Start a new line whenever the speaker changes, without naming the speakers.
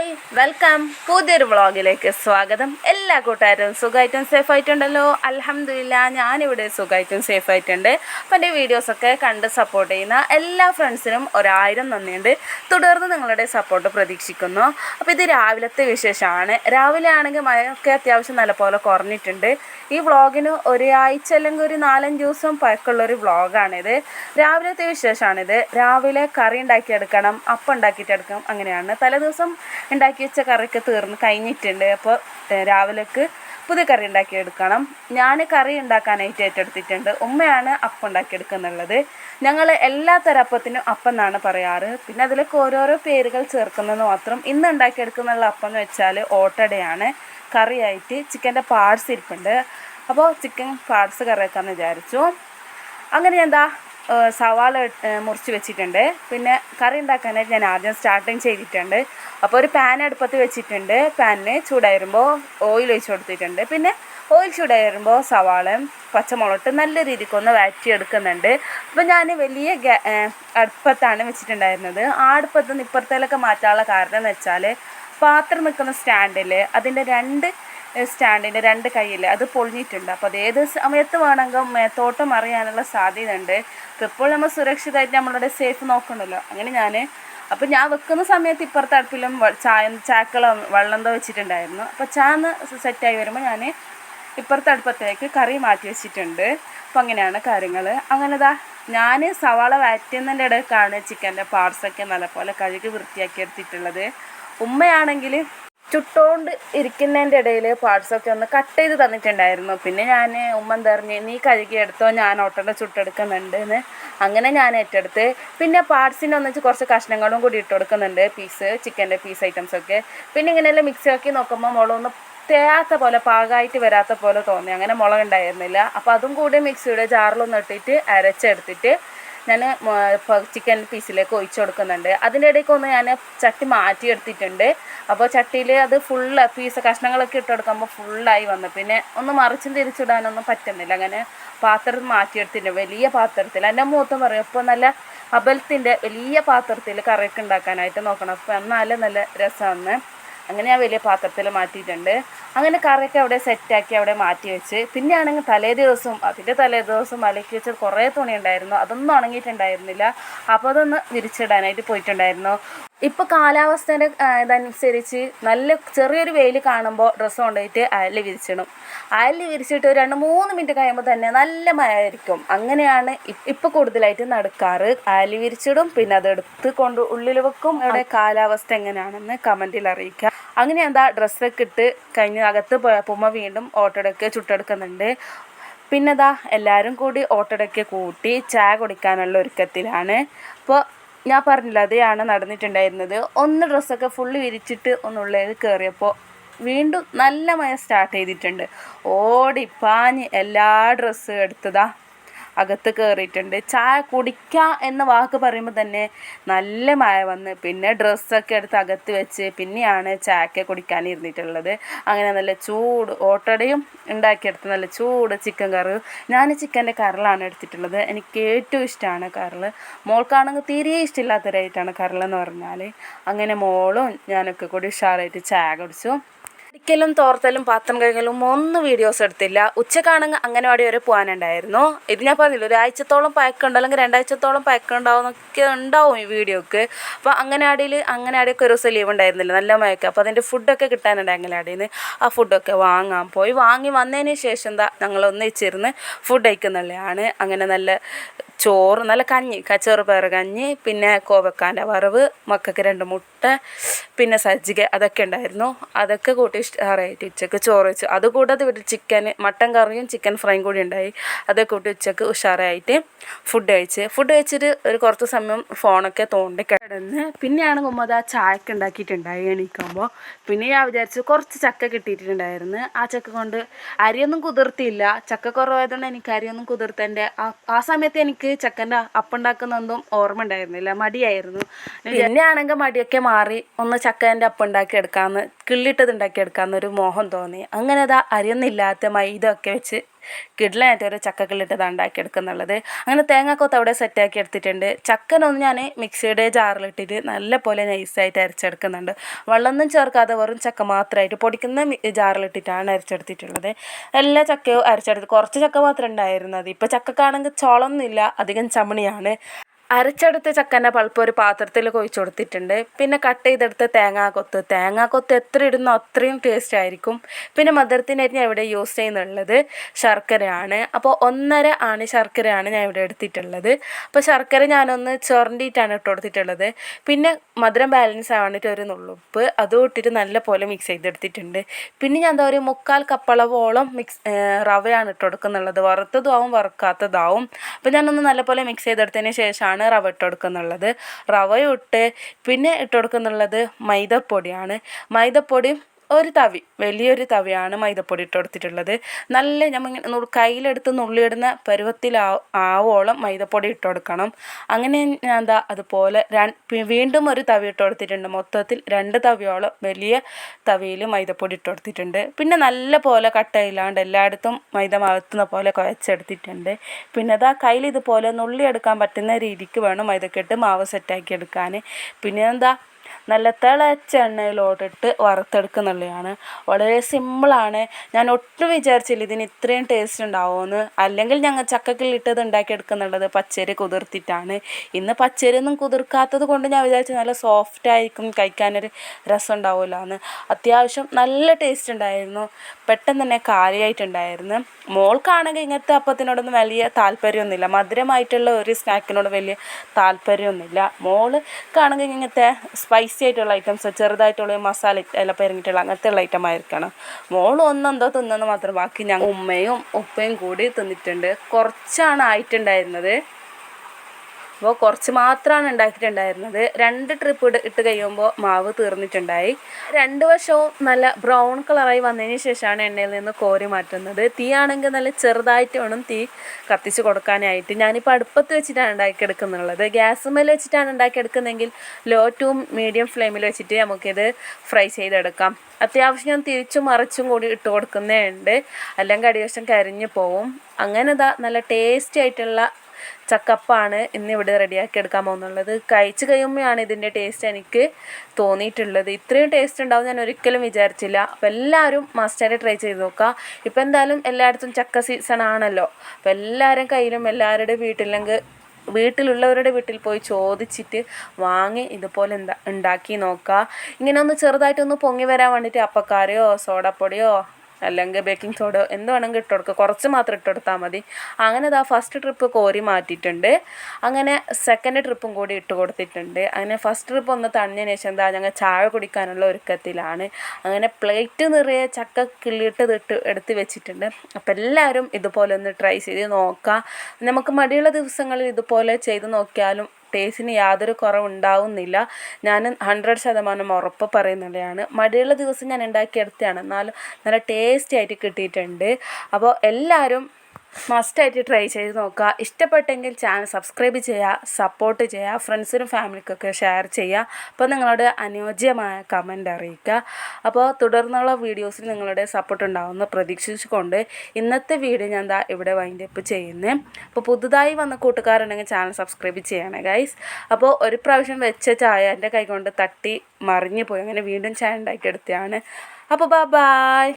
Hi welcome. പുതിയൊരു വ്ളോഗിലേക്ക് സ്വാഗതം. എല്ലാ കൂട്ടുകാരും സുഖമായിട്ടും സേഫ് ആയിട്ടുണ്ടല്ലോ അലഹമില്ല ഞാനിവിടെ സുഖമായിട്ടും സേഫ് ആയിട്ടുണ്ട് അപ്പം എന്റെ വീഡിയോസൊക്കെ കണ്ട് സപ്പോർട്ട് ചെയ്യുന്ന എല്ലാ ഫ്രണ്ട്സിനും ഒരായിരം നന്ദിയുണ്ട്. തുടർന്ന് നിങ്ങളുടെ സപ്പോർട്ട് പ്രതീക്ഷിക്കുന്നു. അപ്പോൾ ഇത് രാവിലത്തെ വിശേഷമാണ്. രാവിലെ ആണെങ്കിൽ മഴയൊക്കെ അത്യാവശ്യം നല്ലപോലെ കുറഞ്ഞിട്ടുണ്ട്. ഈ വ്ളോഗിന് ഒരാഴ്ച അല്ലെങ്കിൽ ഒരു നാലഞ്ച് ദിവസം പഴക്കമുള്ളൊരു വ്ളോഗാണിത്. രാവിലത്തെ വിശേഷമാണിത്. രാവിലെ കറി ഉണ്ടാക്കിയെടുക്കണം അപ്പം ഉണ്ടാക്കിയിട്ടെടുക്കണം അങ്ങനെയാണ്. തലേദിവസം ഉണ്ടാക്കി വെച്ച കറിയൊക്കെ തീർന്ന് കഴിഞ്ഞിട്ടുണ്ട്. അപ്പോൾ രാവിലേക്ക് പുതിയ കറി ഉണ്ടാക്കി എടുക്കണം ഞാൻ കറി ഉണ്ടാക്കാനായിട്ട് ഏറ്റെടുത്തിട്ടുണ്ട്. ഉമ്മയാണ് അപ്പം ഉണ്ടാക്കിയെടുക്കുന്നുള്ളത്. ഞങ്ങൾ എല്ലാ തരപ്പത്തിനും അപ്പം എന്നാണ് പറയാറ്. പിന്നെ അതിലേക്ക് ഓരോരോ പേരുകൾ ചേർക്കുന്നത് മാത്രം ഇന്ന് ഉണ്ടാക്കിയെടുക്കുന്നുള്ള അപ്പം എന്ന് വെച്ചാൽ ഓട്ടടയാണ്. കറിയായിട്ട് ചിക്കന്റെ പാർട്സ് ഇരിപ്പുണ്ട്. അപ്പോൾ ചിക്കൻ പാർട്സ് കറി വെക്കാമെന്ന് വിചാരിച്ചു. അങ്ങനെ എന്താ സവാള മുറിച്ച് വെച്ചിട്ടുണ്ട്. പിന്നെ കറി ഉണ്ടാക്കാനായിട്ട് ഞാൻ ആദ്യം സ്റ്റാർട്ടിങ് ചെയ്തിട്ടുണ്ട്. അപ്പോൾ ഒരു പാൻ അടുപ്പത്ത് വെച്ചിട്ടുണ്ട്. പാനിന് ചൂടായി വരുമ്പോൾ ഓയിൽ ഒഴിച്ച് കൊടുത്തിട്ടുണ്ട്. പിന്നെ ഓയിൽ ചൂടായി വരുമ്പോൾ സവാളയും പച്ചമുളകിട്ട് നല്ല രീതിക്കൊന്ന് ഒന്ന് വഴറ്റി എടുക്കുന്നുണ്ട് അപ്പോൾ ഞാൻ വലിയ അടുപ്പത്താണ് വെച്ചിട്ടുണ്ടായിരുന്നത്. ആ അടുപ്പത്ത് നിന്ന് ഇപ്പുറത്തേലൊക്കെ മാറ്റാനുള്ള കാരണം എന്ന് വെച്ചാൽ പാത്രം നിൽക്കുന്ന സ്റ്റാൻഡിൽ അതിന്റെ രണ്ട് സ്റ്റാൻഡിന്റെ രണ്ട് കയ്യിൽ അത് പൊളിഞ്ഞിട്ടുണ്ട്. അപ്പോൾ അത് ഏത് സമയത്ത് വേണമെങ്കിലും മേത്തോട്ടം അറിയാനുള്ള സാധ്യത ഉണ്ട് അപ്പോൾ ഇപ്പോൾ നമ്മൾ സുരക്ഷിതമായിട്ട് നമ്മളുടെ സേഫ് നോക്കണമല്ലോ. അങ്ങനെ ഞാൻ അപ്പോൾ ഞാൻ വെക്കുന്ന സമയത്ത് ഇപ്പുറത്തെ അടുപ്പിലും ചായ ചാക്കളോ വെള്ളം വെച്ചിട്ടുണ്ടായിരുന്നു. അപ്പോൾ ചായ ഒന്ന് സെറ്റായി വരുമ്പോൾ ഞാൻ ഇപ്പുറത്തെ അടുപ്പത്തേക്ക് കറി മാറ്റി വെച്ചിട്ടുണ്ട്. അപ്പോൾ അങ്ങനെയാണ് കാര്യങ്ങൾ. അങ്ങനെ അങ്ങനെതാ ഞാൻ സവാള വഴറ്റുന്നതിന്റെ ഇടയ്ക്കാണ് ചിക്കന്റെ പാർട്സൊക്കെ നല്ലപോലെ കഴുകി വൃത്തിയാക്കി എടുത്തിട്ടുള്ളത്. ഉമ്മയാണെങ്കിൽ ചുട്ടോണ്ട് ഇരിക്കുന്നതിന്റെ ഇടയിൽ പാർട്സൊക്കെ ഒന്ന് കട്ട് ചെയ്ത് തന്നിട്ടുണ്ടായിരുന്നു. പിന്നെ ഞാൻ ഉമ്മൻ തെറിഞ്ഞ് നീ കഴുകി എടുത്തോ? ഞാൻ ഓട്ടോടെ ചുട്ടെടുക്കുന്നുണ്ട് എന്ന് അങ്ങനെ ഞാൻ ഏറ്റെടുത്ത്. പിന്നെ പാർട്സിന്റെ ഒന്നിച്ച് കുറച്ച് കഷ്ണങ്ങളും കൂടി ഇട്ട് കൊടുക്കുന്നുണ്ട്. പീസ് ചിക്കന്റെ പീസ് ഐറ്റംസൊക്കെ പിന്നെ ഇങ്ങനെയെല്ലാം മിക്സ് ആക്കി നോക്കുമ്പോൾ മുളകൊന്ന് തേയാത്ത പോലെ പാകമായിട്ട് വരാത്ത പോലെ തോന്നി. അങ്ങനെ മുളക് ഉണ്ടായിരുന്നില്ല. അപ്പോൾ അതും കൂടി മിക്സിയുടെ ജാറിലൊന്ന് ഇട്ടിട്ട് അരച്ചെടുത്തിട്ട് ഞാൻ ചിക്കൻ പീസിലേക്ക് ഒഴിച്ചു കൊടുക്കുന്നുണ്ട്. അതിന്റെ ഇടയ്ക്ക് ഒന്ന് ഞാൻ ചട്ടി മാറ്റിയെടുത്തിട്ടുണ്ട്. അപ്പോൾ ചട്ടിയിൽ അത് ഫുള്ള് പീസ് കഷ്ണങ്ങളൊക്കെ ഇട്ട് കൊടുക്കുമ്പോൾ ഫുള്ളായി വന്നു. പിന്നെ ഒന്ന് മറിച്ചും തിരിച്ചിടാനൊന്നും പറ്റുന്നില്ല. അങ്ങനെ പാത്രം മാറ്റിയെടുത്തിട്ടുണ്ട്. വലിയ പാത്രത്തിൽ. എന്റെ മൂത്തം പറയും ഇപ്പോൾ നല്ല അബലത്തിന്റെ വലിയ പാത്രത്തിൽ കറിയൊക്കെ ഉണ്ടാക്കാനായിട്ട് നോക്കണം. അപ്പോൾ എന്നാലും നല്ല രസമാണ്. അങ്ങനെ ആ വലിയ പാത്രത്തിൽ മാറ്റിയിട്ടുണ്ട്. അങ്ങനെ കറിയൊക്കെ അവിടെ സെറ്റാക്കി അവിടെ മാറ്റി വെച്ച്. പിന്നെയാണെങ്കിൽ തലേ ദിവസം അതിന്റെ തലേ ദിവസം അലക്കി വെച്ച കുറേ തുണി ഉണ്ടായിരുന്നു. അതൊന്നും ഉണങ്ങിയിട്ടുണ്ടായിരുന്നില്ല. അപ്പോൾ അതൊന്ന് വിരിച്ചിടാനായിട്ട് പോയിട്ടുണ്ടായിരുന്നു. ഇപ്പോൾ കാലാവസ്ഥേന്റെ ആ, ഇതനുസരിച്ച് നല്ല ചെറിയൊരു വെയിൽ കാണുമ്പോൾ ഡ്രസ്സ് കൊണ്ടുപോയിട്ട് അയൽ വിരിച്ചിടും. അയൽ വിരിച്ചിട്ട് രണ്ട് മൂന്ന് മിനിറ്റ് കഴിയുമ്പോൾ തന്നെ നല്ല മഴ ആയിരിക്കും അങ്ങനെയാണ് ഇപ്പോൾ കൂടുതലായിട്ട് നടക്കാറ്. അയൽ വിരിച്ചിടും പിന്നെ അതെടുത്ത് കൊണ്ട് ഉള്ളിൽ വെക്കും. അവിടെ കാലാവസ്ഥ എങ്ങനെയാണെന്ന് കമന്റിൽ അറിയിക്കുക അങ്ങനെ എന്താ ഡ്രസ്സൊക്കെ ഇട്ട് കഴിഞ്ഞ് അകത്ത് പോയപ്പോൾ ഉമ്മ വീണ്ടും ഓട്ടോടൊക്കെ ചുട്ടെടുക്കുന്നുണ്ട് പിന്നെതാ എല്ലാവരും കൂടി ഓട്ടോടൊക്കെ കൂട്ടി ചായ കുടിക്കാനുള്ള ഒരുക്കത്തിലാണ്. അപ്പോൾ ഞാൻ പറഞ്ഞില്ല അതെയാണ് നടന്നിട്ടുണ്ടായിരുന്നത്. ഒന്ന് ഡ്രസ്സൊക്കെ ഫുള്ള് വിരിച്ചിട്ട് ഒന്നുള്ളിൽ കയറിയപ്പോൾ വീണ്ടും നല്ല മഴ സ്റ്റാർട്ട് ചെയ്തിട്ടുണ്ട്. ഓടി പാഞ്ഞ് എല്ലാ ഡ്രസ്സും എടുത്തതാ. അകത്ത് കയറിയിട്ടുണ്ട് ചായ കുടിക്കാം എന്ന വാക്ക് പറയുമ്പോൾ തന്നെ നല്ല മഴ വന്ന് പിന്നെ ഡ്രസ്സൊക്കെ എടുത്ത് അകത്ത് വെച്ച് പിന്നെയാണ് ചായക്കെ കുടിക്കാൻ ഇരുന്നിട്ടുള്ളത്. അങ്ങനെ നല്ല ചൂട് ഓട്ടടയും ഉണ്ടാക്കിയെടുത്ത് നല്ല ചൂട് ചിക്കൻ കറി. ഞാൻ ചിക്കന്റെ കറിലാണ് എടുത്തിട്ടുള്ളത്. എനിക്ക് ഏറ്റവും ഇഷ്ടമാണ് കറിൽ മോൾക്കാണെങ്കിൽ തീരെ ഇഷ്ടമില്ലാത്തൊരായിട്ടാണ് കറിലെന്ന് പറഞ്ഞാൽ അങ്ങനെ മോളും ഞാനൊക്കെ കൂടി ഉഷാറായിട്ട് ചായ കുടിച്ചു. ഒരിക്കലും തോർത്തലും പാത്രം കഴുകലും ഒന്നും വീഡിയോസ് എടുത്തില്ല. ഉച്ചക്കാണെങ്കിൽ അംഗനവാടി വരെ പോകാനുണ്ടായിരുന്നു. ഇത് ഞാൻ പറഞ്ഞില്ല ഒരാഴ്ചത്തോളം പഴക്കമുണ്ട് അല്ലെങ്കിൽ രണ്ടാഴ്ചത്തോളം പഴക്കമുണ്ടാവും എന്നൊക്കെ ഉണ്ടാവും ഈ വീഡിയോക്ക് അപ്പോൾ അംഗനവാടിയിൽ അംഗനവാടിയൊക്കെ ഒരു ദിവസം ലീവ് ഉണ്ടായിരുന്നില്ല നല്ല മയക്കം അപ്പോൾ അതിന്റെ ഫുഡൊക്കെ കിട്ടാനുണ്ട് അംഗനവാടിയിൽ നിന്ന് ആ ഫുഡൊക്കെ വാങ്ങാൻ പോയി. വാങ്ങി വന്നതിന് ശേഷം എന്താ ഞങ്ങൾ ഒന്നിച്ചിരുന്ന് ഫുഡ് കഴിക്കുന്നുള്ളതാണ് അങ്ങനെ നല്ല ചോറ് നല്ല കഞ്ഞി കച്ചോറ് പയർ കഞ്ഞി പിന്നെ കോവക്കാന്റെ വറവ് മക്കൾക്ക് രണ്ട് മുട്ട പിന്നെ സജ്ജിക അതൊക്കെ ഉണ്ടായിരുന്നു. അതൊക്കെ കൂട്ടി ഇഷ്ടമായിട്ട് ഉച്ചയ്ക്ക് ചോറ് വെച്ചു. അതുകൂടാതെ ഇവിടെ ചിക്കൻ മട്ടൻ കറിയും ചിക്കൻ ഫ്രൈയും കൂടി ഉണ്ടായി. അതൊക്കെ കൂട്ടി ഉച്ചയ്ക്ക് ഉഷാറായിട്ട് ഫുഡ് കഴിച്ച്. ഫുഡ് കഴിച്ചിട്ട് ഒരു കുറച്ച് സമയം ഫോണൊക്കെ തോണ്ടി കിടന്ന് പിന്നെയാണ് കുമ്മത് ആ ചായക്ക് ഉണ്ടാക്കിയിട്ടുണ്ടായി എണീക്കുമ്പോൾ പിന്നെ ഞാൻ വിചാരിച്ചു കുറച്ച് ചക്ക കിട്ടിയിട്ടുണ്ടായിരുന്നു. ആ ചക്ക കൊണ്ട് അരിയൊന്നും കുതിർത്തിയില്ല. ചക്ക കുറവായതുകൊണ്ട് എനിക്ക് അരിയൊന്നും കുതിർത്തതിന്റെ ആ ആ സമയത്ത് എനിക്ക് ചക്കന്റെ അപ്പുണ്ടാക്കുന്നതൊന്നും ഓർമ്മ ഉണ്ടായിരുന്നില്ല മടിയായിരുന്നു. പിന്നെ ആണെങ്കിൽ മടിയൊക്കെ മാറി ഒന്ന് ചക്കേന്റെ അപ്പുണ്ടാക്കി എടുക്കാമെന്ന് കിള്ളിട്ടത് ഉണ്ടാക്കിയെടുക്കാമെന്നൊരു മോഹം തോന്നി. അങ്ങനെ അതാ അറിയുന്നില്ലാത്ത മൈദൊക്കെ വെച്ച് കിഡ്ലായിട്ട് ഒരു ചക്ക കിള്ളിട്ടത് ഉണ്ടാക്കിയെടുക്കുന്നുള്ളത്. അങ്ങനെ തേങ്ങാക്കൊത്ത് അവിടെ സെറ്റാക്കി എടുത്തിട്ടുണ്ട്. ചക്കനൊന്ന് ഞാൻ മിക്സിയുടെ ജാറിലിട്ടിട്ട് നല്ല പോലെ നൈസായിട്ട് അരച്ചെടുക്കുന്നുണ്ട്. വെള്ളമൊന്നും ചേർക്കാതെ വെറും ചക്ക മാത്രമായിട്ട് പൊടിക്കുന്ന ജാറിലിട്ടിട്ടാണ് അരച്ചെടുത്തിട്ടുള്ളത്. എല്ലാ ചക്കയും അരച്ചെടുത്ത് കുറച്ച് ചക്ക മാത്രമേ ഉണ്ടായിരുന്നത് ഇപ്പോൾ ചക്കക്കാണെങ്കിൽ ചോളമൊന്നുമില്ല അധികം ചമണിയാണ്. അരച്ചെടുത്ത ചക്കന്റെ പൾപ്പ് ഒരു പാത്രത്തിൽ കൊഴിച്ച് കൊടുത്തിട്ടുണ്ട്. പിന്നെ കട്ട് ചെയ്തെടുത്ത തേങ്ങാക്കൊത്ത് തേങ്ങാക്കൊത്ത് എത്ര ഇടുന്നോ അത്രയും ടേസ്റ്റ് ആയിരിക്കും. പിന്നെ മധുരത്തിനായിട്ട് ഞാൻ ഇവിടെ യൂസ് ചെയ്യുന്നുള്ളത് ശർക്കരയാണ്. അപ്പോൾ ഒന്നര ആണ് ശർക്കരയാണ് ഞാൻ ഇവിടെ എടുത്തിട്ടുള്ളത്. അപ്പോൾ ശർക്കര ഞാനൊന്ന് ചൊറണ്ടിയിട്ടാണ് ഇട്ട് കൊടുത്തിട്ടുള്ളത്. പിന്നെ മധുരം ബാലൻസ് ആവാൻ വേണ്ടിയിട്ട് ഒരു നുള്ളുപ്പ്. അതും ഇട്ടിട്ട് നല്ല പോലെ മിക്സ് ചെയ്തെടുത്തിട്ടുണ്ട്. പിന്നെ ഞാൻ എന്താ ഒരു മുക്കാൽ കപ്പളവോളം മിക്സ് റവയാണ് ഇട്ട് കൊടുക്കുന്നുള്ളത്. വറുത്തതാവും വറുക്കാത്തതാവും. അപ്പോൾ ഞാനൊന്ന് നല്ലപോലെ മിക്സ് ചെയ്തെടുത്തതിന് ശേഷമാണ് റവ ഇട്ട് കൊടുക്കുന്നുള്ളത് റവയും ഇട്ട് പിന്നെ ഇട്ട് കൊടുക്കുന്നുള്ളത് മൈദപ്പൊടിയാണ്. മൈദപ്പൊടി ഒരു തവി വലിയൊരു തവിയാണ് മൈദപ്പൊടി ഇട്ട് കൊടുത്തിട്ടുള്ളത്. നല്ല നമ്മളിങ്ങനെ നു- കയ്യിലെടുത്ത് നുള്ളിയിടുന്ന പരുവത്തിൽ ആവോളം മൈദപ്പൊടി ഇട്ട് കൊടുക്കണം. അങ്ങനെ എന്താ അതുപോലെ വീണ്ടും ഒരു തവി ഇട്ട് കൊടുത്തിട്ടുണ്ട്. മൊത്തത്തിൽ രണ്ട് തവിയോളം വലിയ തവിയിൽ മൈദപ്പൊടി ഇട്ട് കൊടുത്തിട്ടുണ്ട്. പിന്നെ നല്ല പോലെ കട്ടയില്ലാണ്ട് എല്ലായിടത്തും മൈദ മകത്തുന്ന പോലെ കുഴച്ചെടുത്തിട്ടുണ്ട്. പിന്നെ അതാ കയ്യിൽ ഇതുപോലെ നുള്ളിയെടുക്കാൻ പറ്റുന്ന രീതിക്ക് വേണം മൈദക്കെട്ട് മാവ് സെറ്റാക്കി എടുക്കാൻ പിന്നെ എന്താ നല്ല തിളച്ച എണ്ണയിലോട്ടിട്ട് വറുത്തെടുക്കുന്നുള്ളതാണ്. വളരെ സിമ്പിളാണ്. ഞാൻ ഒട്ടും വിചാരിച്ചില്ല ഇതിന് ഇത്രയും ടേസ്റ്റ് ഉണ്ടാവുമെന്ന് അല്ലെങ്കിൽ ഞങ്ങൾ ചക്കക്കില്ലിട്ടത് ഉണ്ടാക്കിയെടുക്കുന്നുള്ളത് പച്ചരി കുതിർത്തിട്ടാണ്. ഇന്ന് പച്ചരി ഒന്നും കുതിർക്കാത്തത് കൊണ്ട് ഞാൻ വിചാരിച്ചു നല്ല സോഫ്റ്റ് ആയിരിക്കും കഴിക്കാനൊരു രസം ഉണ്ടാവില്ല എന്ന് അത്യാവശ്യം നല്ല ടേസ്റ്റ് ഉണ്ടായിരുന്നു. പെട്ടെന്ന് തന്നെ കാര്യമായിട്ടുണ്ടായിരുന്നു മോൾക്കാണെങ്കിൽ ഇങ്ങനത്തെ അപ്പത്തിനോടൊന്നും വലിയ താല്പര്യമൊന്നുമില്ല. മധുരമായിട്ടുള്ള ഒരു സ്നാക്കിനോട് വലിയ താല്പര്യമൊന്നുമില്ല. മോൾക്കാണെങ്കിൽ ഇങ്ങനത്തെ സ്പൈസി ആയിട്ടുള്ള ഐറ്റംസ് ചെറുതായിട്ടുള്ള മസാല എല്ലാം പെരങ്ങിയിട്ടുള്ള അങ്ങനത്തെ ഉള്ള ഐറ്റം ആയിരിക്കണം. മോൾ ഒന്നെന്തോ തിന്നെന്ന് മാത്രം ബാക്കി ഞങ്ങൾ ഉമ്മയും ഉപ്പയും കൂടി തിന്നിട്ടുണ്ട്. കുറച്ചാണ് ആയിട്ടുണ്ടായിരുന്നത്. അപ്പോൾ കുറച്ച് മാത്രമാണ് ഉണ്ടാക്കിയിട്ടുണ്ടായിരുന്നത്. രണ്ട് ട്രിപ്പ് ഇട്ട് കഴിയുമ്പോൾ മാവ് തീർന്നിട്ടുണ്ടായി. രണ്ട് വശവും നല്ല ബ്രൗൺ കളറായി വന്നതിന് ശേഷമാണ് എണ്ണയിൽ നിന്ന് കോരി മാറ്റുന്നത്. തീ ആണെങ്കിൽ നല്ല ചെറുതായിട്ട് വേണം തീ കത്തിച്ച് കൊടുക്കാനായിട്ട്. ഞാനിപ്പോൾ അടുപ്പത്ത് വെച്ചിട്ടാണ് ഉണ്ടാക്കിയെടുക്കുന്നുള്ളത്. ഗ്യാസ് മേൽ വെച്ചിട്ടാണ് ഉണ്ടാക്കിയെടുക്കുന്നതെങ്കിൽ ലോ ടു മീഡിയം ഫ്ലെയിമിൽ വെച്ചിട്ട് നമുക്കിത് ഫ്രൈ ചെയ്തെടുക്കാം. അത്യാവശ്യം ഞാൻ തിരിച്ചും മറിച്ചും കൂടി ഇട്ട് കൊടുക്കുന്നേ ഉണ്ട്. അല്ലെങ്കിൽ അടിവശം കരിഞ്ഞു പോവും. അങ്ങനെ നല്ല ടേസ്റ്റി ആയിട്ടുള്ള ചക്കപ്പാണ് ഇന്ന് ഇവിടെ റെഡിയാക്കി എടുക്കാൻ പോകുന്നുള്ളത്. കഴിച്ച് കഴിയുമ്പോഴാണ് ഇതിന്റെ ടേസ്റ്റ് എനിക്ക് തോന്നിയിട്ടുള്ളത്. ഇത്രയും ടേസ്റ്റ് ഉണ്ടാവും ഞാൻ ഒരിക്കലും വിചാരിച്ചില്ല. അപ്പോൾ എല്ലാവരും മസ്റ്റായിട്ട് ട്രൈ ചെയ്ത് നോക്കുക. ഇപ്പോൾ എന്തായാലും എല്ലായിടത്തും ചക്ക സീസൺ ആണല്ലോ. അപ്പോൾ എല്ലാവരും കയ്യിലും എല്ലാവരുടെ വീട്ടിലെങ്കിൽ വീട്ടിലുള്ളവരുടെ വീട്ടിൽ പോയി ചോദിച്ചിട്ട് വാങ്ങി ഇതുപോലെ ഉണ്ടാക്കി നോക്കുക. ഇങ്ങനെ ഒന്ന് ചെറുതായിട്ടൊന്ന് പൊങ്ങി വരാൻ വേണ്ടിയിട്ട് അപ്പക്കാരയോ സോഡപ്പൊടിയോ അല്ലെങ്കിൽ ബേക്കിംഗ് സോഡ എന്ത് വേണമെങ്കിൽ ഇട്ട് കൊടുക്കുക കുറച്ച് മാത്രം ഇട്ട് കൊടുത്താൽ മതി. അങ്ങനെ ഇതാ ഫസ്റ്റ് ട്രിപ്പ് കോരി മാറ്റിയിട്ടുണ്ട്. അങ്ങനെ സെക്കൻഡ് ട്രിപ്പും കൂടി ഇട്ട് കൊടുത്തിട്ടുണ്ട്. അങ്ങനെ ഫസ്റ്റ് ട്രിപ്പ് ഒന്ന് തണിഞ്ഞതിന് ശേഷം എന്താ ഞങ്ങൾ ചായ കുടിക്കാനുള്ള ഒരുക്കത്തിലാണ്. അങ്ങനെ പ്ലേറ്റ് നിറയെ ചക്ക കിള്ളിയിട്ട് ഇട്ട് എടുത്ത് വെച്ചിട്ടുണ്ട്. അപ്പോൾ എല്ലാവരും ഇതുപോലെ ഒന്ന് ട്രൈ ചെയ്ത് നോക്കുക നമുക്ക് മടിയുള്ള ദിവസങ്ങളിൽ ഇതുപോലെ ചെയ്ത് നോക്കിയാലും ടേസ്റ്റിന് യാതൊരു കുറവുണ്ടാവുന്നില്ല. ഞാൻ ഹൺഡ്രഡ് ശതമാനം ഉറപ്പ് പറയുന്നതാണ് മടിയുള്ള ദിവസം ഞാൻ ഉണ്ടാക്കിയെടുത്തതാണ്. എന്നാലും നല്ല ടേസ്റ്റി ആയിട്ട് കിട്ടിയിട്ടുണ്ട്. അപ്പോൾ എല്ലാവരും മസ്റ്റായിട്ട് ട്രൈ ചെയ്ത് നോക്കുക. ഇഷ്ടപ്പെട്ടെങ്കിൽ ചാനൽ സബ്സ്ക്രൈബ് ചെയ്യുക സപ്പോർട്ട് ചെയ്യുക ഫ്രണ്ട്സിനും ഫാമിലിക്കൊക്കെ ഷെയർ ചെയ്യുക. അപ്പോൾ നിങ്ങളോട് അനുയോജ്യമായ കമന്റ് അറിയിക്കുക. അപ്പോൾ തുടർന്നുള്ള വീഡിയോസിൽ നിങ്ങളുടെ സപ്പോർട്ട് ഉണ്ടാവുമെന്ന് പ്രതീക്ഷിച്ചുകൊണ്ട് ഇന്നത്തെ വീഡിയോ ഞാൻ ദാ ഇവിടെ വൈൻഡ് അപ്പ് ചെയ്യുന്നത് അപ്പോൾ പുതുതായി വന്ന കൂട്ടുകാരുണ്ടെങ്കിൽ ചാനൽ സബ്സ്ക്രൈബ് ചെയ്യണേ ഗൈസ് അപ്പോൾ ഒരു പ്രാവശ്യം വെച്ച ചായ എന്റെ കൈ കൊണ്ട് തട്ടി മറിഞ്ഞു പോയി. അങ്ങനെ വീണ്ടും ചായ ഉണ്ടാക്കിയെടുത്തതാണ് അപ്പോൾ ബൈ